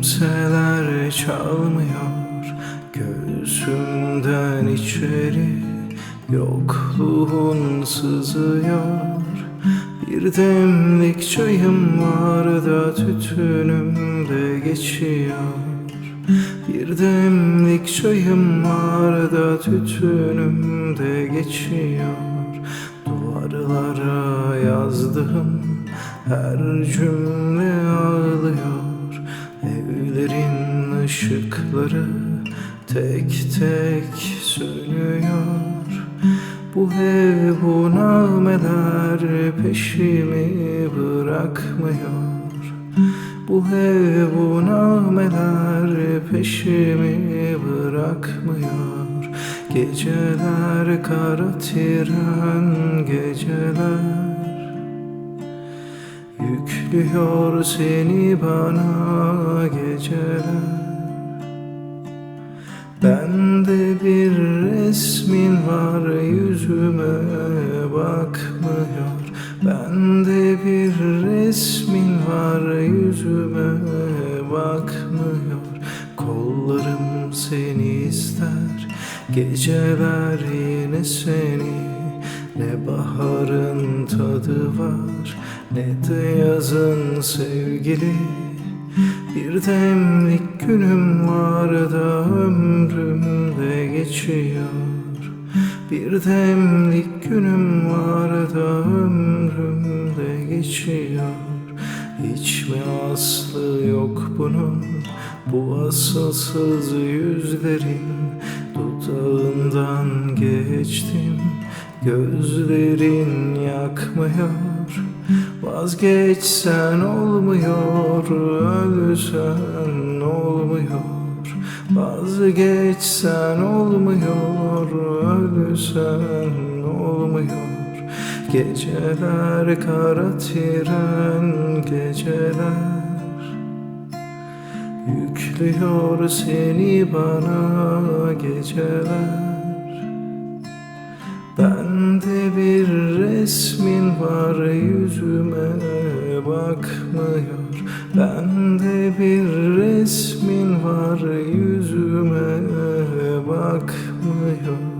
kimseler çalmıyor. Göğsümden içeri Yokluğun sızıyor. Bir demlik çayım var da tütünüm de geçiyor. Bir demlik çayım var da tütünüm de geçiyor. Duvarlara yazdığım her cümle ağlıyor Evlerin ışıkları tek tek sönüyor. Bu ev bu nameler peşimi bırakmıyor. Bu ev bu nameler peşimi bırakmıyor. Geceler kara tren geceler Yüklüyor seni bana geceler. Bende bir resmin var yüzüme bakmıyor. Bende bir resmin var yüzüme bakmıyor. Kollarım seni ister Geceler yine seni baharın tadı var. Ne de yazın sevgili bir demlik günüm var da ömrümde geçiyor. Bir demlik günüm var da ömrümde geçiyor. Hiç mi aslı yok bunun? Bu asılsız yüzlerin Dudağından geçtim gözlerin yakmıyor Vazgeçsen olmuyor, ölsen olmuyor. Vazgeçsen olmuyor, ölsen olmuyor. Geceler kara tren geceler Yüklüyor seni bana geceler Bende bir resmin var yüzüme bakmıyor. Bende bir resmin var yüzüme bakmıyor